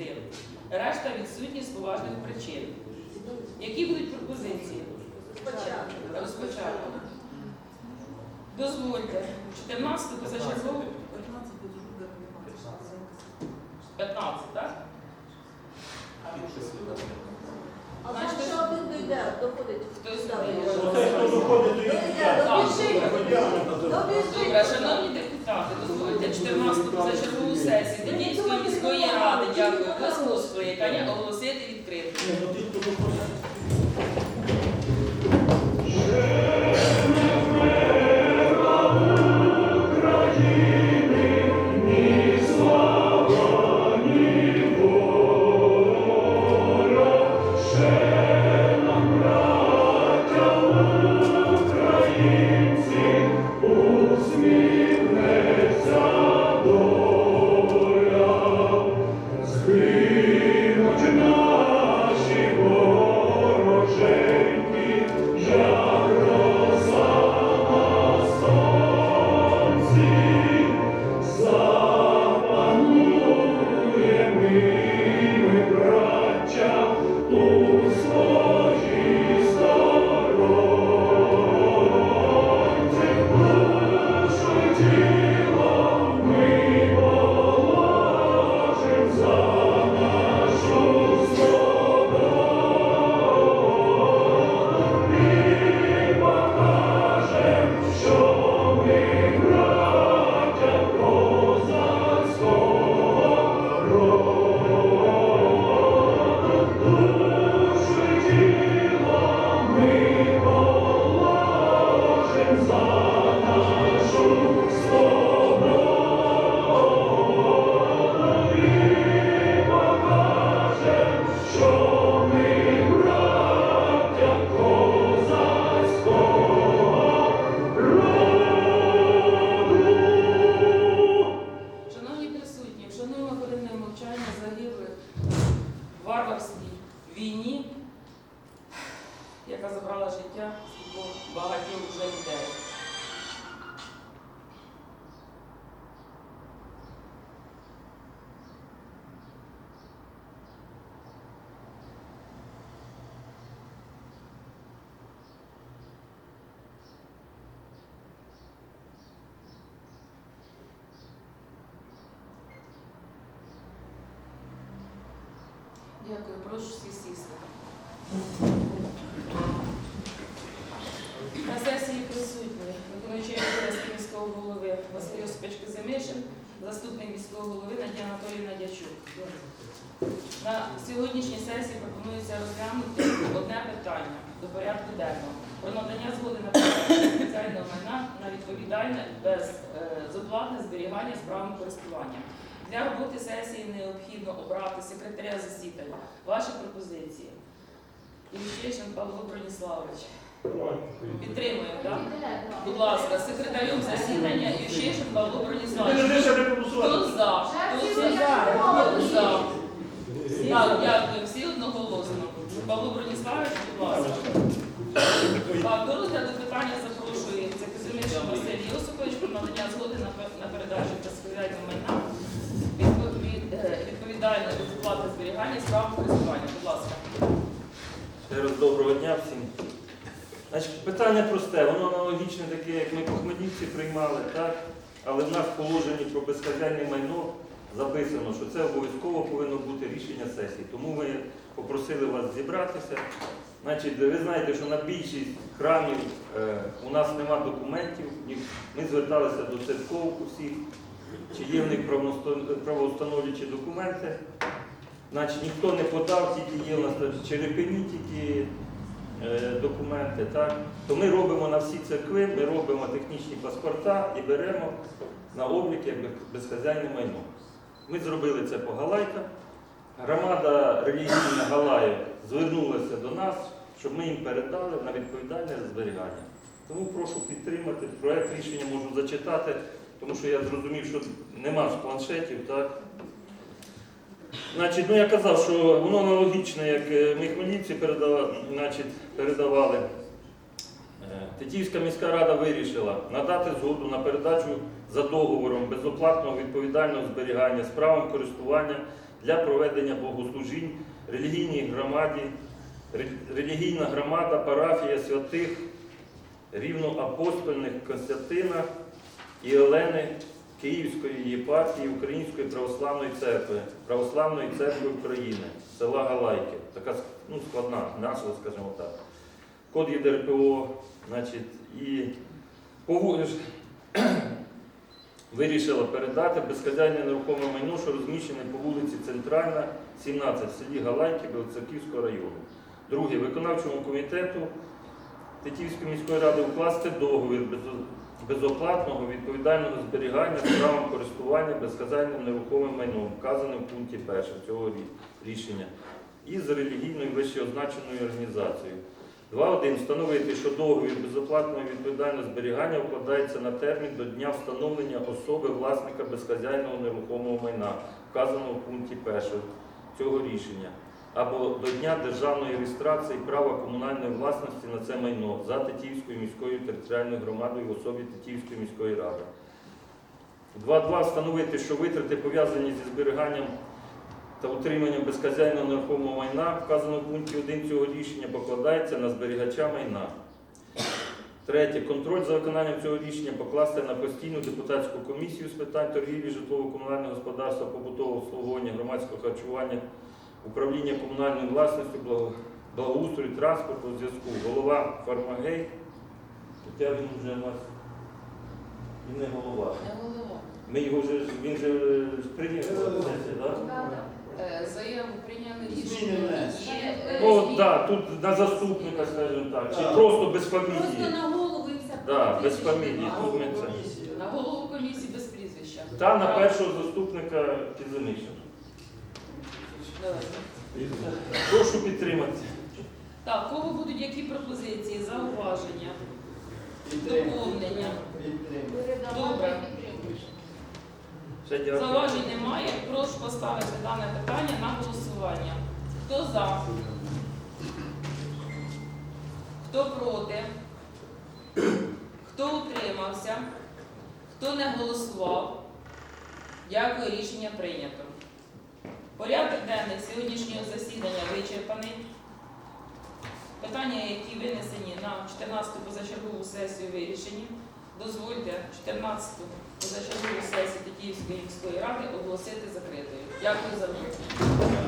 26. Решта відсутні з поважних причин. Які будуть пропозиції? Розпочати. Дозвольте, 14 позачергову 15, так? А там ще один дойде, доходить. Хтось доходить. Добре, шановні депутати, 14 позачергову сесію. Тетіївської міської ради, дякую, восьмого скликання, оголосити відкритою. Amen. Дякую, прошу всіх сісти. На сесії присутні виконуючий обов'язки міського голови Василь Осипович Казимишин, заступник міського голови Надія Анатоліївна Дячук. На сьогоднішній сесії пропонується розглянути одне питання до порядку денного про надання згоди на спеціального майна на відповідальне безоплатне зберігання з правом користування. Для роботи сесії необхідно обрати секретаря засідання. Ваші пропозиції. Ілющишин Павло Броніславович. Підтримуємо, так? Будь ласка, секретарем засідання Ющишин Павло Броніславович. Хто за? Хто за? Хто за? Так, дякую. Всі одноголосно. Павло Броніславович, будь ласка. Так, до розгляду питання запрошується Казимирський Василь Йосипович про надання згоди на передачу та спеціального майна відповідальне безоплатне зберігання з правом користування. Будь ласка. Ще раз доброго дня всім. Значить, питання просте, воно аналогічне таке, як ми по Хмельницьці приймали, так? але в нас в положенні про безхазяйне майно записано, що це обов'язково повинно бути рішення сесії. Тому ми попросили вас зібратися. Значить, ви знаєте, що на більшість храмів е, у нас нема документів, ми зверталися до церков усіх, чи є в них правоустановлюючі документи. Значить, ніхто не подав, тільки є у черепені тільки е, документи, так? То ми робимо на всі церкви, ми робимо технічні паспорта і беремо на облік як безхазяйне майно. Ми зробили це по Галайках. Громада релігійна Галаїв звернулася до нас, щоб ми їм передали на відповідальне зберігання. Тому прошу підтримати. Проект рішення можу зачитати, тому що я зрозумів, що нема ж планшетів, так? Значить, ну я казав, що воно аналогічне, як е, ми Хмельниці передавали, значить, передавали. Е, Тетіївська міська рада вирішила надати згоду на передачу за договором безоплатного відповідального зберігання з правом користування для проведення богослужінь релігійній громаді, релігійна громада, парафія святих рівноапостольних Константина і Олени Київської єпархії Української православної церкви, Православної церкви України, села Галайки. Така ну, складна назва, скажімо так. Код ЄДРПО, значить, і вирішила передати безхазяйне нерухоме майно, що розміщене по вулиці Центральна, 17 в селі Галайки Білоцерківського району. Друге, виконавчому комітету Тетівської міської ради укласти договір безоплатного відповідального зберігання з правом користування безхазяйним нерухомим майном, вказаним в пункті 1 цього рі- рішення, із релігійною вищеозначеною організацією. 2.1. Встановити, що договір безоплатного відповідального зберігання вкладається на термін до дня встановлення особи власника безхазяйного нерухомого майна, вказаного в пункті 1 цього рішення, або до дня державної реєстрації права комунальної власності на це майно за Тетіївською міською територіальною громадою в особі Тетіївської міської ради. 2.2. Встановити, що витрати пов'язані зі зберіганням та утриманням безхазяйного нерухомого майна, вказано в пункті 1 цього рішення, покладається на зберігача майна. Третє. Контроль за виконанням цього рішення покласти на постійну депутатську комісію з питань торгівлі, житлово-комунального господарства, побутового обслуговування, громадського харчування, управління комунальною власністю, благоустрою, транспорту, зв'язку. Голова Фармагей. Хоча він вже у нас і не голова. Не голова. Ми його вже, він же прийняв так? Заяву прийняли рішення. е, Ну, так, тут на заступника, скажімо так, чи Так. просто без Просто фамілії. на голову і все. Да, без фамілії. Тут ми це. На голову комісії без прізвища. Та на першого заступника Кізанишина. Прошу підтримати. Так, кого будуть які пропозиції, зауваження, доповнення? Добре. Зауважень немає. Прошу поставити дане питання на голосування. Хто за? Хто проти? Хто утримався? Хто не голосував? Дякую, рішення прийнято. Порядок денний сьогоднішнього засідання вичерпаний. Питання, які винесені на 14-ту позачергову сесію, вирішені. Дозвольте 14-ту позачергову сесію Тетіївської міської ради оголосити закритою. Дякую за увагу.